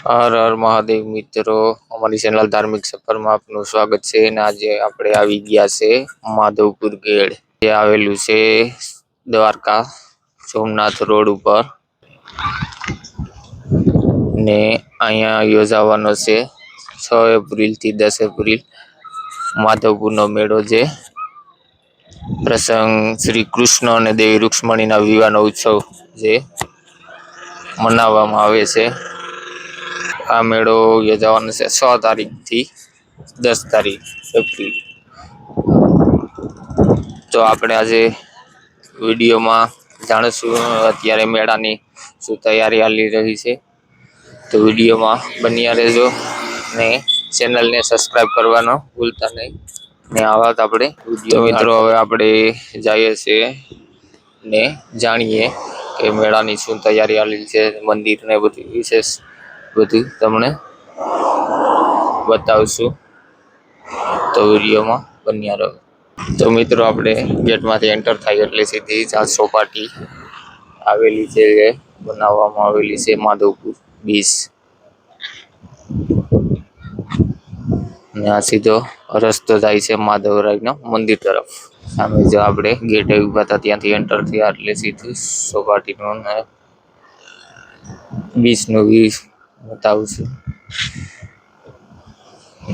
હર હર મહાદેવ મિત્રો. અમારી ચેનલ ધાર્મિક સફરમાં આપનું સ્વાગત છે અને આજે આપણે આવી ગયા છે માધવપુર ગેડ. જે આવેલું છે દ્વારકા સોમનાથ રોડ ઉપર. ને અહીંયા યોજાવાનો છે છ એપ્રિલથી દસ એપ્રિલ માધવપુરનો મેળો છે. પ્રસંગ શ્રી કૃષ્ણ અને દેવી રૂક્ષ્મણીના વિવાહનો ઉત્સવ જે મનાવવામાં આવે છે. આ મેળો યોજાવાનો છે છ તારીખથી દસ તારીખ એપ્રિલ. તો આપણે આજે વિડીયોમાં જાણીશું અત્યારે મેળાની શું તૈયારી ચાલી રહી છે. તો વિડીયોમાં બન્યા રહેજો ને ચેનલને સબસ્ક્રાઈબ કરવાનો ભૂલતા નહીં. ને આવા જ આપણે વીડિયો મિત્રો હવે આપણે જઈએ છીએ ને જાણીએ કે મેળાની શું તૈયારી ચાલી છે મંદિર ને બધું વિશેષ બધું તમને બતાવશું તો વિડીયોમાં બન્યા રહો. તો મિત્રો, આપણે ગેટમાંથી એન્ટર થાય એટલે સીધી જ આ સોપાટી આવેલી છે જે બનાવવામાં આવેલી છે, માધવપુર બીચ અને આ સીધો રસ્તો જાય છે માધવરાયનો મંદિર તરફ. સામે જો આપણે ગેટ ઊભા હતા, ત્યાંથી એન્ટર થયા એટલે સીધું સોપાટીનું બીચનું વ્યૂ બતાવું છું.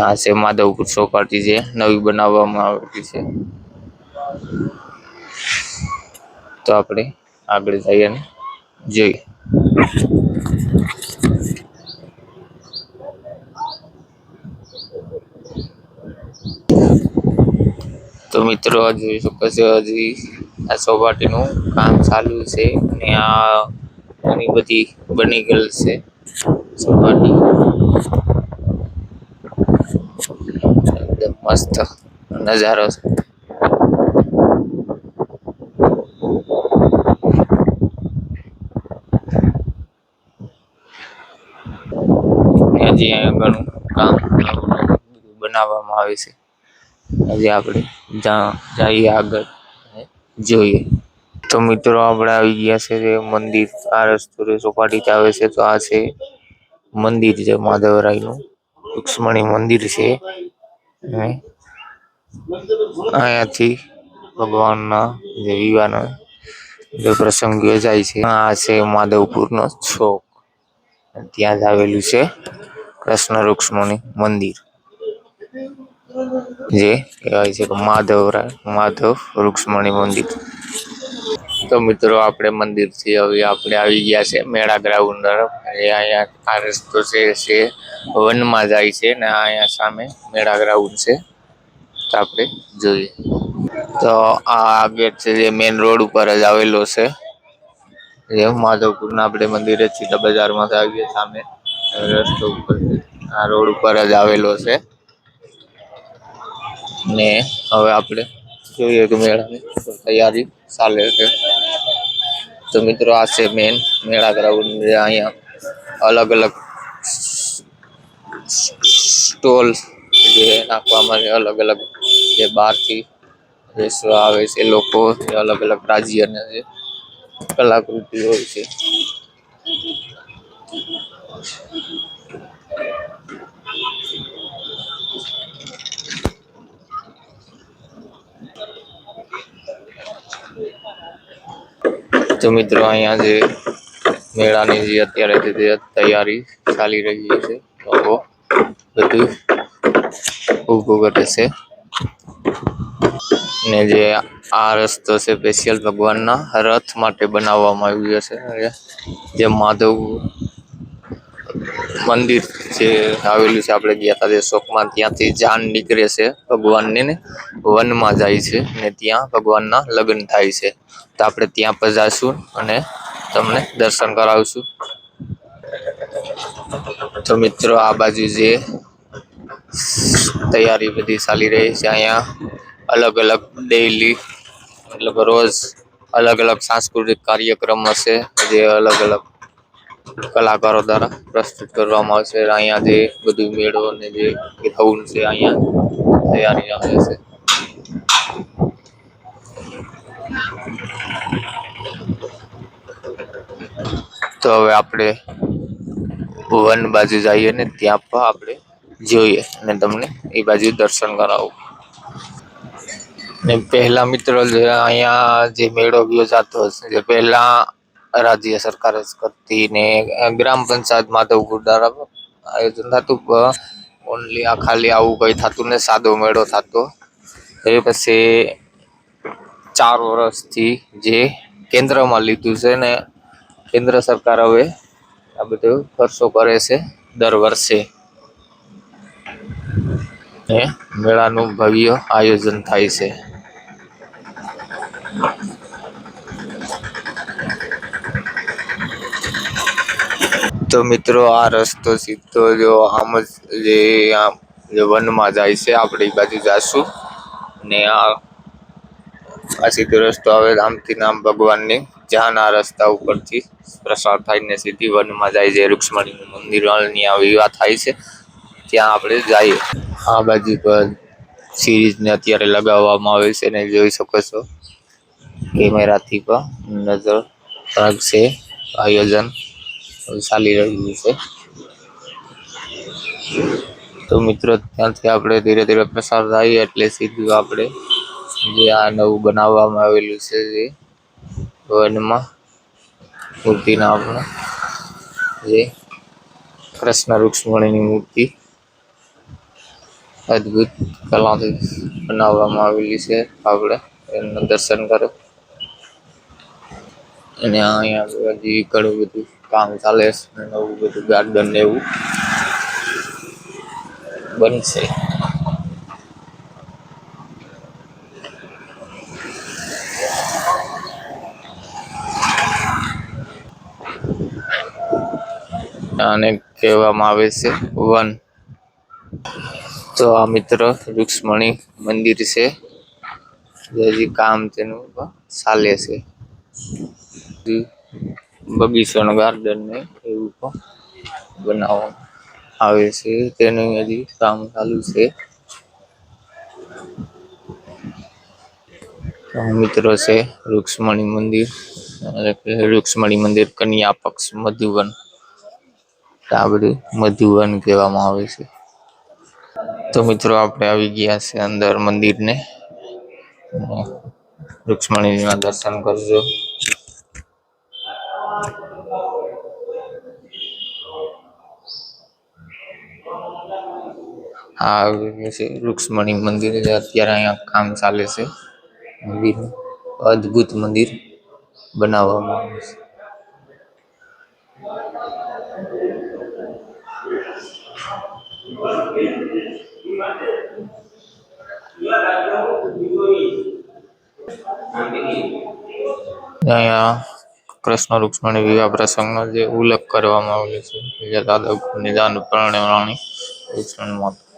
આ છે માધવપુર ચોપાટી જે નવી બનાવવામાં આવેલી છે. તો આપણે આગળ જઈએ અને જોઈએ તો મિત્રો જોઈ શકો છો, હજી આ ચોપાટીનું કામ ચાલુ છે અને આ ઘણી બધી બની ગયેલ છે. ચોપાટી એકદમ મસ્ત નજારો છે. હજી ઘણું કામ બનાવવામાં આવે છે. હજી આપણે જઈએ આગળ. જોઈએ. તો મિત્રો આપણે આવી ગયા છે મંદિર, આ રસ્તો ચોપાટીથી આવે છે, તો આ છે મંદિર છે, માધવરાયનું. રુક્ષ્મણી મંદિર છે. અહીંયાથી ભગવાનના જે વિવાહના જે પ્રસંગ યોજાય છે, આ છે માધવપુરનો ચોક ત્યાં જ આવેલું છે કૃષ્ણ રુક્ષ્મણી મંદિર. જે કહેવાય છે કે માધવરાય, માધવ રુક્ષ્મણી મંદિર. તો મિત્રો, આપણે મંદિરથી હવે આપણે આવી ગયા છે મેળા ગ્રાઉન્ડ તરફ. અહીંયા આ રસ્તો છે છે, વનમાં જાય છે ને અહીંયા સામે મેળા ગ્રાઉન્ડ છે. તો આપણે જોઈએ. તો આ ગેટ છે જે મેઇન રોડ ઉપર જ આવેલો છે. જે માધવપુરના આપણે મંદિરે સીધા બજારમાં આવીએ સામે. રસ્તો ઉપર આ રોડ ઉપર જ આવેલો છે. ને હવે આપણે જોઈએ કે મેળાની તૈયારી ચાલે છે. તો મિત્રો આ છે મેન મેળા ગ્રાઉન્ડ જે અહીંયા અલગ અલગ સ્ટોલ જે નાખવામાં છે અલગ અલગ જે બહારથી બેસવા આવે છે લોકો જે અલગ અલગ રાજ્યના જે કલાકૃતિ હોય છે. તો મિત્રો અહીંયા જે મેળાની જે અત્યારે જે તૈયારી ચાલી રહી છે, લોકો બધું ઊભું કરે છે. ને જે આ રસ્તો છે સ્પેશિયલ ભગવાનના રથ માટે બનાવવામાં આવ્યો છે. જે માધવ મંદિર જે આવેલું છે, આપણે ગયા હતા શોકમાં, ત્યાંથી જાન નીકળે છે ભગવાનને ને વનમાં જાય છે ને ત્યાં ભગવાનના લગ્ન થાય છે. તો આપણે ત્યાં પર જાશું અને તમને દર્શન કરાવશું. તો મિત્રો, આ બાજુ જે તૈયારી બધી ચાલી રહી છે, અહીંયા અલગ અલગ ડેઈલી મતલબ રોજ અલગ અલગ સાંસ્કૃતિક કાર્યક્રમ હશે જે અલગ અલગ કલાકારો દ્વારા પ્રસ્તુત કરવામાં આવશે. અહીંયા જે બધું મેળો ને જે ગ્રાઉન્ડ છે, અહીંયા તૈયારી આવે છે. તો હવે આપણે વન બાજુ જઈએ ને ત્યાં પણ આપણે જોઈએ અને તમને એ બાજુ દર્શન કરાવું. ને પહેલા મિત્રો જે અહીંયા જે મેળો યોજાતો હશે, જે પહેલા રાજ્ય સરકાર કરતી ને ગ્રામ પંચાયત માધવપુર દ્વારા આયોજન થતું ઓનલી આ ખાલી આવું કંઈ થતું ને સાદો મેળો થતો. એ પછી ચાર વર્ષથી જે કેન્દ્રમાં લીધું છે ને કેન્દ્ર સરકાર હવે આ બધું ખર્ચો કરે છે દર વર્ષે. ને મેળાનું ભવ્ય આયોજન થાય છે. તો મિત્રો, આ રસ્તો સીધો જો આમ જ જે આમ જે વનમાં જાય છે, આપણી બાજુ જાશું. ને આ આ સીધો રસ્તો આવે આમથી નામ ભગવાનની. જ્યાં આ રસ્તા ઉપરથી પ્રસાર થઈને સીધી વનમાં જાય છે. રૂક્ષ્મણીનું મંદિરની આ વિવાહ થાય છે. ત્યાં આપણે જઈએ. આ બાજુ પર સિરીઝને અત્યારે લગાવવામાં આવે છે ને જોઈ શકો છો. કેમેરાથી પણ નજર રાખશે. આયોજન ચાલી રહ્યું છે. તો મિત્રો, ત્યાંથી આપણે ધીરે ધીરે પ્રસાર થઈએ એટલે સીધું આપણે જે આ નવું બનાવવામાં આવેલું છે જે વનમાં, મૂર્તિના આપણે, જે કૃષ્ણ રૂક્ષ્મણીની મૂર્તિ, અદ્ભુત કલાથી બનાવવામાં આવેલી છે આપણે, એમનું દર્શન કરો. અને અહીંયા હજી ઘણું બધું કામ ચાલે છે નવું બધું ગાર્ડન ને એવું, બનશે. આને કહેવામાં આવે છે, વન. તો આ મિત્ર રૂક્ષ્મણી મંદિર છે. હજી કામ તેનું ચાલે છે. બગીચાનું ગાર્ડન ને એવું પણ બનાવવામાં આવે છે. તેનું હજી કામ ચાલુ છે. મિત્રો છે રૂક્ષ્મણી મંદિર એટલે રૂક્ષ્મણી મંદિર કન્યા પક્ષ મધુવન. આ બધું મધુવન કહેવામાં આવે છે. તો મિત્રો આપણે આવી ગયા છે અંદર મંદિરને. રૂક્ષ્મણીના દર્શન કરજો. આ આવ્યું છે રૂક્ષ્મણી મંદિર જે અત્યારે અહીંયા કામ ચાલે છે. મંદિર અદ્ભુત મંદિર બનાવવામાં આવે છે. અહીંયા કૃષ્ણ રૂક્ષ્મણી વિવાહ પ્રસંગનો જે ઉલ્લેખ કરવામાં આવેલો છે, બીજા દાદા નિદાન પરણેવાણી રૂક્ષ્મણ માતા.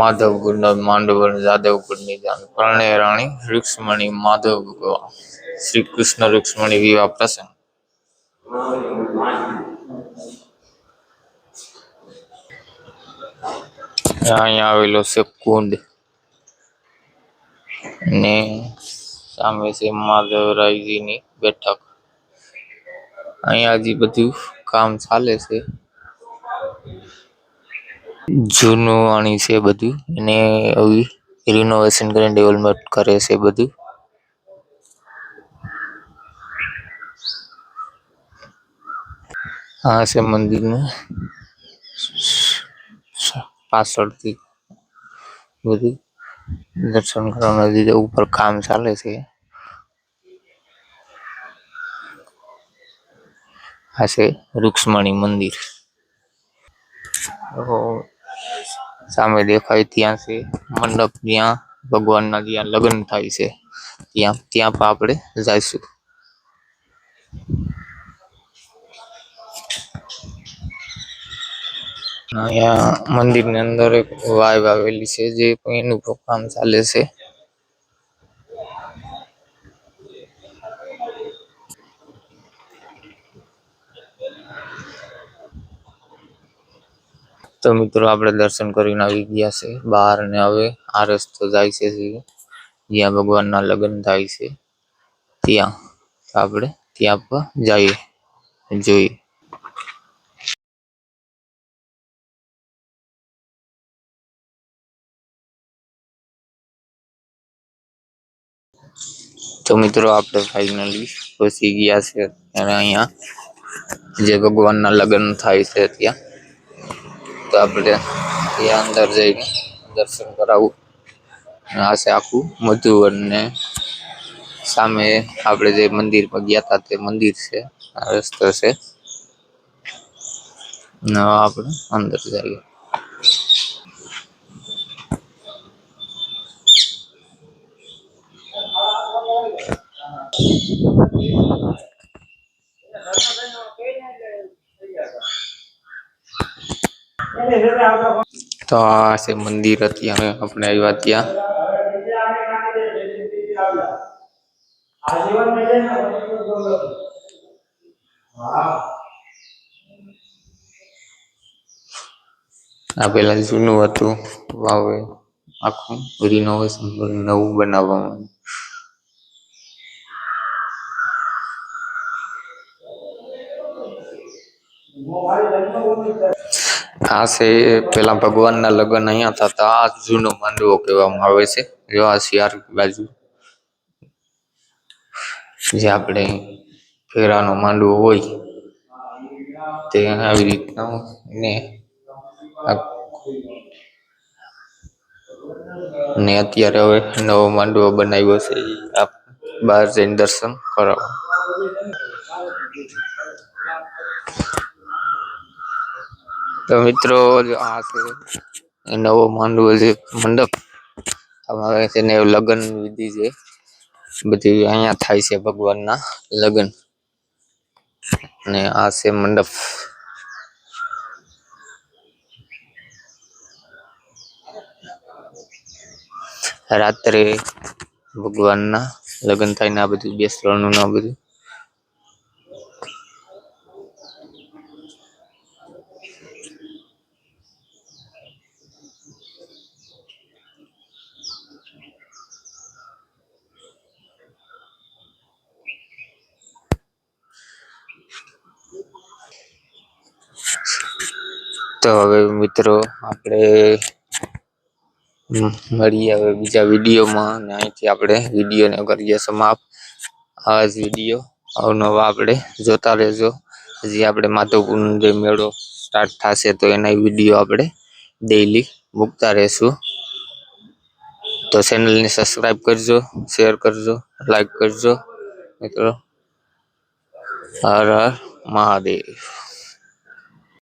માધવ ગુરુ માંડવ જાદવ કુળની જાન પરણે રાણી, રૂક્ષ્મણી, માધવ શ્રી કૃષ્ણ રૂક્ષ્મણી વિવાહ પ્રસંગ. અહીંયા આવેલો છે કુંડ. ને સામે છે માધવરાયજીની બેઠક. અહીંયા હજી બધું કામ ચાલે છે. જૂનું વાણી છે બધું. અને આવી રિનોવેશન કરીને ડેવલપમેન્ટ કરે છે બધું. આ છે મંદિરનું. પાછળથી બધું દર્શન કરવાના લીધે ઉપર કામ ચાલે છે. આ છે રૂક્ષ્મણી મંદિર. સામે દેખાય ત્યાં છે મંડપ, જ્યાં ભગવાનના જ્યાં લગ્ન થાય છે. ત્યાં ત્યાં પણ આપણે જઈશું. અહીંયા મંદિરની અંદર એક વાવ આવેલી છે જે એનું પણ કામ ચાલે છે તો મિત્રો આપણે દર્શન કરીને આવી ગયા છે બહાર ને હવે આ રસ્તો જાય છે જે જ્યાં ભગવાનના લગ્ન થાય છે ત્યાં આપણે ત્યાં પર જઈએ જોઈએ તો મિત્રો, આપણે ફાઇનલી પહોંચી ગયા છે અને અહીંયા. જે ભગવાનના લગ્ન થાય છે ત્યાં. તો આપણે ત્યાં અંદર જઈને દર્શન કરાવવું આ છે આખું મધુવનને સામે આપણે જે મંદિરમાં ગયા હતા તે મંદિર છે રસ્તો છે. આપણે અંદર જઈએ. તો આ છે મંદિર અત્યારે આપણે આવ્યા ત્યાં આ પેલા જૂનું હતું વાવે આખું રિનોવેશન નવું બનાવવામાં આ છે, પેલા ભગવાનના લગ્ન અહીંયા થતા આ જૂનો માંડવો કહેવામાં આવે છે જો આ બાજુ. જે આપણે ફેરાનો માંડવો હોય, તે આવી રીતના ને ને અત્યારે હવે નવો માંડવો બનાવ્યો છે, આપ બહાર જઈને દર્શન કરાવો. તો મિત્રો આ છે નવો માંડવો છે, મંડપ. અમારે છે ને લગ્ન વિધિ છે. બધી અહીંયા થાય છે ભગવાનના લગ્ન. અને આ છે મંડપ. રાત્રે ભગવાનના લગ્ન થાય ને આ બધું બેસવાનું ને આ બધું. તો હવે મિત્રો આપણે મળીએ હવે બીજા વિડીયોમાં અહીંથી આપણે વિડીયોને કરીએ સમાપ્ત. આ જ વીડિયો. અવનવા આપણે જોતા રહેજો. હજી આપણે માધવપુરનો જે મેળો સ્ટાર્ટ થશે તો એના વીડિયો આપણે ડેઈલી મૂકતા રહેશું. તો ચેનલને સબસ્ક્રાઈબ કરજો શેર કરજો લાઈક કરજો. મિત્રો, હર હર મહાદેવ.